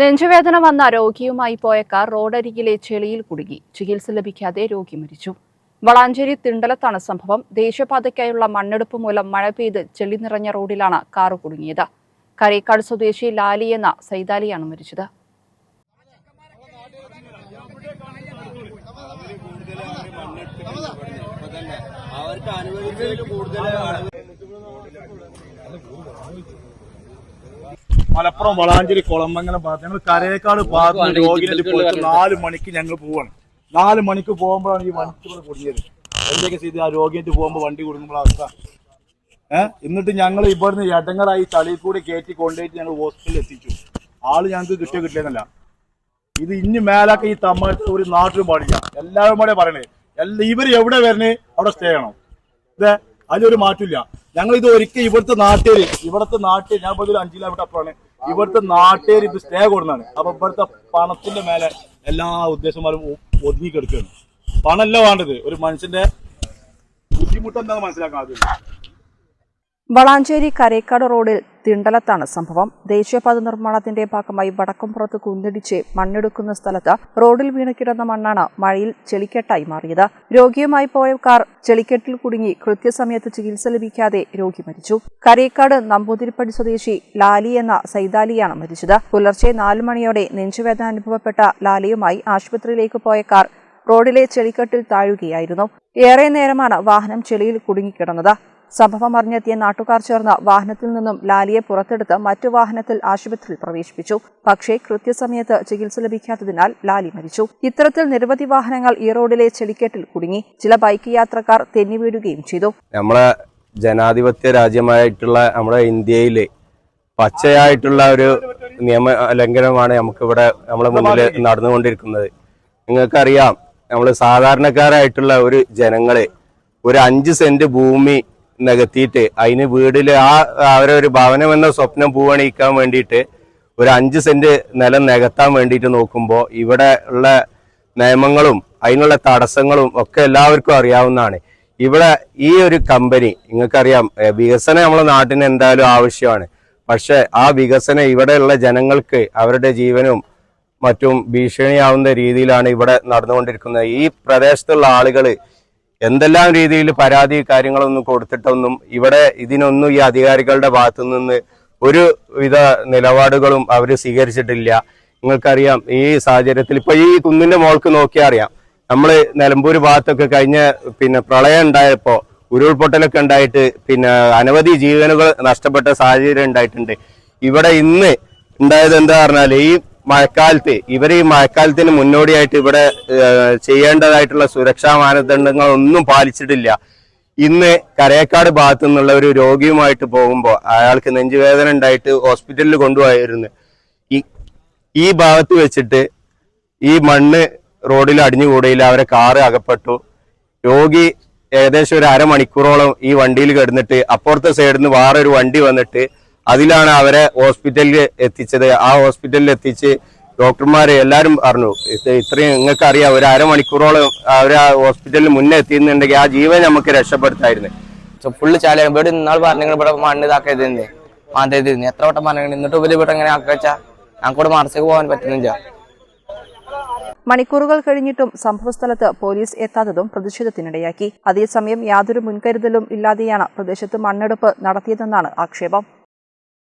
നെഞ്ചുവേദന വന്ന രോഗിയുമായി പോയ കാർ റോഡരികിലെ ചെളിയിൽ കുടുങ്ങി. ചികിത്സ ലഭിക്കാതെ രോഗി മരിച്ചു. വളാഞ്ചേരി തിണ്ടലത്താണ് സംഭവം. ദേശീയപാതയ്ക്കായുള്ള മണ്ണെടുപ്പ് മൂലം മഴ പെയ്ത് ചെളി നിറഞ്ഞ റോഡിലാണ് കാർ കുടുങ്ങിയത്. കരേക്കാട് സ്വദേശി ലാലി എന്ന സൈതാലിയാണ് മരിച്ചത്. അവർക്ക് അനുവദിച്ചതിൽ കൂടുതൽ മലപ്പുറം വളാഞ്ചേരി കുളമംഗലം ഭാഗത്ത്. ഞങ്ങൾ കരയേക്കാട് ഭാഗത്ത് രോഗിനെ പോയിട്ട് നാല് മണിക്ക് ഞങ്ങൾ പോവാണ്. നാല് മണിക്ക് പോകുമ്പോഴാണ് ഈ വണ്ടി ഇവിടെ കുടുങ്ങിയത്. എന്തൊക്കെ ചെയ്ത് ആ രോഗിയായിട്ട് പോകുമ്പോൾ വണ്ടി കുടുങ്ങുമ്പോൾ അവസ്ഥ. ഏഹ് എന്നിട്ട് ഞങ്ങൾ ഇവിടുന്ന് എടങ്ങറായി ചളിയിൽ കൂടി കയറ്റി കൊണ്ടുപോയിട്ട് ഞങ്ങൾ ഹോസ്പിറ്റലിൽ എത്തിച്ചു. ആൾ ഞങ്ങൾക്ക് കിട്ടിയോ കിട്ടിയെന്നല്ല ഇത് ഇനി മേലാക്ക ഈ തമിഴ് ഒരു നാട്ടിലും പാടില്ല. എല്ലാവരും കൂടെ പറയണേ. എല്ലാ ഇവർ എവിടെ വരണേ? അവിടെ സ്റ്റേ ചെയ്യണം. ഇതേ അതിലൊരു മാറ്റമില്ല. ഞങ്ങൾ ഇത് ഒരിക്കൽ ഇവിടുത്തെ നാട്ടിൽ ഇവിടുത്തെ നാട്ടിൽ ഞാൻ ഇപ്പോൾ ഒരു അഞ്ച് കിലോമീറ്റർ അപ്പുറമാണ്. ഇവിടുത്തെ നാട്ടുകാർ ഇപ്പൊ സ്റ്റേ കൊടുക്കുന്നതാണ്. അപ്പൊ ഇവിടുത്തെ പണത്തിന്റെ മേലെ എല്ലാ ഉദ്ദേശന്മാരും ഒതുങ്ങി കിടക്കുകയാണ്. പണമല്ല വേണ്ടത്. ഒരു മനുഷ്യന്റെ ബുദ്ധിമുട്ട് എന്താണെന്ന് മനസ്സിലാക്കാൻ വളാഞ്ചേരി കരേക്കാട് റോഡിൽ തിണ്ടലത്താണ് സംഭവം. ദേശീയപാത നിർമ്മാണത്തിന്റെ ഭാഗമായി വടക്കുംപുറത്ത് കുന്നിടിച്ച് മണ്ണെടുക്കുന്ന സ്ഥലത്ത് റോഡിൽ വീണ് കിടന്ന മണ്ണാണ് മഴയിൽ ചെളിക്കെട്ടായി മാറിയത്. രോഗിയുമായി പോയ കാർ ചെളിക്കെട്ടിൽ കുടുങ്ങി കൃത്യസമയത്ത് ചികിത്സ ലഭിക്കാതെ രോഗി മരിച്ചു. കരേക്കാട് നമ്പൂതിരിപ്പടി സ്വദേശി ലാലി എന്ന സൈതാലിയാണ് മരിച്ചത്. പുലർച്ചെ നാലു മണിയോടെ നെഞ്ചുവേദന അനുഭവപ്പെട്ട ലാലിയുമായി ആശുപത്രിയിലേക്ക് പോയ കാർ റോഡിലെ ചെളിക്കെട്ടിൽ താഴുകയായിരുന്നു. ഏറെ നേരമാണ് വാഹനം ചെളിയിൽ കുടുങ്ങിക്കിടന്നത്. സംഭവം അറിഞ്ഞെത്തിയ നാട്ടുകാർ ചേർന്ന് വാഹനത്തിൽ നിന്നും ലാലിയെ പുറത്തെടുത്ത് മറ്റു വാഹനത്തിൽ ആശുപത്രിയിൽ പ്രവേശിപ്പിച്ചു. പക്ഷേ കൃത്യസമയത്ത് ചികിത്സ ലഭിക്കാത്തതിനാൽ ലാലി മരിച്ചു. ഇത്തരത്തിൽ നിരവധി വാഹനങ്ങൾ ഈ റോഡിലെ ചെളിക്കെട്ടിൽ കുടുങ്ങി. ചില ബൈക്ക് യാത്രക്കാർ തെന്നി വീഴുകയും ചെയ്തു. നമ്മളെ ജനാധിപത്യ രാജ്യമായിട്ടുള്ള നമ്മുടെ ഇന്ത്യയിലെ പച്ചയായിട്ടുള്ള ഒരു നിയമ ലംഘനമാണ് നമുക്കിവിടെ നമ്മളെ മുന്നിൽ നടന്നുകൊണ്ടിരിക്കുന്നത്. നിങ്ങൾക്കറിയാം നമ്മൾ സാധാരണക്കാരായിട്ടുള്ള ഒരു ജനങ്ങളെ ഒരു അഞ്ച് സെന്റ് ഭൂമി നികത്തിയിട്ട് അതിന് വീടിൽ ആ അവരെ ഒരു ഭവനം എന്ന സ്വപ്നം പൂവണിയിക്കാൻ വേണ്ടിയിട്ട് ഒരു അഞ്ച് സെന്റ് നിലം നികത്താൻ വേണ്ടിയിട്ട് നോക്കുമ്പോൾ ഇവിടെ ഉള്ള നിയമങ്ങളും അതിനുള്ള തടസ്സങ്ങളും ഒക്കെ എല്ലാവർക്കും അറിയാവുന്നതാണ്. ഇവിടെ ഈ ഒരു കമ്പനി നിങ്ങൾക്കറിയാം വികസനം നമ്മുടെ നാട്ടിന് എന്തായാലും ആവശ്യമാണ്. പക്ഷെ ആ വികസനം ഇവിടെയുള്ള ജനങ്ങൾക്ക് അവരുടെ ജീവനും മറ്റും ഭീഷണിയാവുന്ന രീതിയിലാണ് ഇവിടെ നടന്നുകൊണ്ടിരിക്കുന്നത്. ഈ പ്രദേശത്തുള്ള ആളുകൾ എന്തെല്ലാം രീതിയിൽ പരാതി കാര്യങ്ങളൊന്നും കൊടുത്തിട്ടൊന്നും ഇവിടെ ഇതിനൊന്നും ഈ അധികാരികളുടെ ഭാഗത്തു നിന്ന് ഒരു വിധ നിലപാടുകളും അവർ സ്വീകരിച്ചിട്ടില്ല. നിങ്ങൾക്കറിയാം ഈ സാഹചര്യത്തിൽ ഇപ്പൊ ഈ കുന്നിന്റെ മോൾക്ക് നോക്കിയാൽ അറിയാം. നമ്മൾ നിലമ്പൂർ ഭാഗത്തൊക്കെ കഴിഞ്ഞ പിന്നെ പ്രളയം ഉണ്ടായപ്പോ ഉരുൾപൊട്ടലൊക്കെ ഉണ്ടായിട്ട് പിന്നെ അനവധി ജീവനുകൾ നഷ്ടപ്പെട്ട സാഹചര്യം ഉണ്ടായിട്ടുണ്ട്. ഇവിടെ ഇന്ന് ഉണ്ടായത് എന്താ പറഞ്ഞാൽ ഈ മഴക്കാലത്ത് ഇവർ ഈ മഴക്കാലത്തിന് മുന്നോടിയായിട്ട് ഇവിടെ ചെയ്യേണ്ടതായിട്ടുള്ള സുരക്ഷാ മാനദണ്ഡങ്ങൾ ഒന്നും പാലിച്ചിട്ടില്ല. ഇന്ന് കരയക്കാട് ഭാഗത്തു നിന്നുള്ള ഒരു രോഗിയുമായിട്ട് പോകുമ്പോൾ അയാൾക്ക് നെഞ്ചുവേദന ഉണ്ടായിട്ട് ഹോസ്പിറ്റലിൽ കൊണ്ടുപോയിരുന്നു ഈ ഈ ഭാഗത്ത് വെച്ചിട്ട് ഈ മണ്ണ് റോഡിൽ അടിഞ്ഞുകൂടിയില്ല അവരെ കാറ് അകപ്പെട്ടു. രോഗി ഏകദേശം ഒരു അരമണിക്കൂറോളം ഈ വണ്ടിയിൽ കിടന്നിട്ട് അപ്പുറത്തെ സൈഡിൽ നിന്ന് വേറൊരു വണ്ടി വന്നിട്ട് അതിലാണ് അവരെ ഹോസ്പിറ്റലിൽ എത്തിച്ചത്. ആ ഹോസ്പിറ്റലിൽ എത്തിച്ച് ഡോക്ടർമാർ എല്ലാവരും പറഞ്ഞു ഇത്രയും നിങ്ങൾക്ക് അറിയാം ഒരു അരമണിക്കൂറോളം അവർ ആ ഹോസ്പിറ്റലിൽ മുന്നേ എത്തിയെന്നുണ്ടെങ്കിൽ ആ ജീവൻ നമുക്ക് രക്ഷപ്പെടുത്തായിരുന്നു. ഫുള്ള് ചാലാണ് ഇവിടെ ഇന്നാൾ പറഞ്ഞു ഇവിടെ മണ്ണ് ഇതാക്കരുതെന്ന് മാന്തരുതെന്ന് എത്ര വട്ടം പറഞ്ഞു എന്നിട്ട് ഇവർ ഇവിടെ എങ്ങനെ ആക്കാച്ചാ ഞങ്ങൾക്കൂടെ മറച്ചേക്ക് പോകാൻ പറ്റുന്നില്ല. മണിക്കൂറുകൾ കഴിഞ്ഞിട്ടും സംഭവസ്ഥലത്ത് പോലീസ് എത്താത്തതും പ്രതിഷേധത്തിനിടയാക്കി. അതേസമയം യാതൊരു മുൻകരുതലും ഇല്ലാതെയാണ് പ്രദേശത്ത് മണ്ണെടുപ്പ് നടത്തിയതെന്നാണ് ആക്ഷേപം.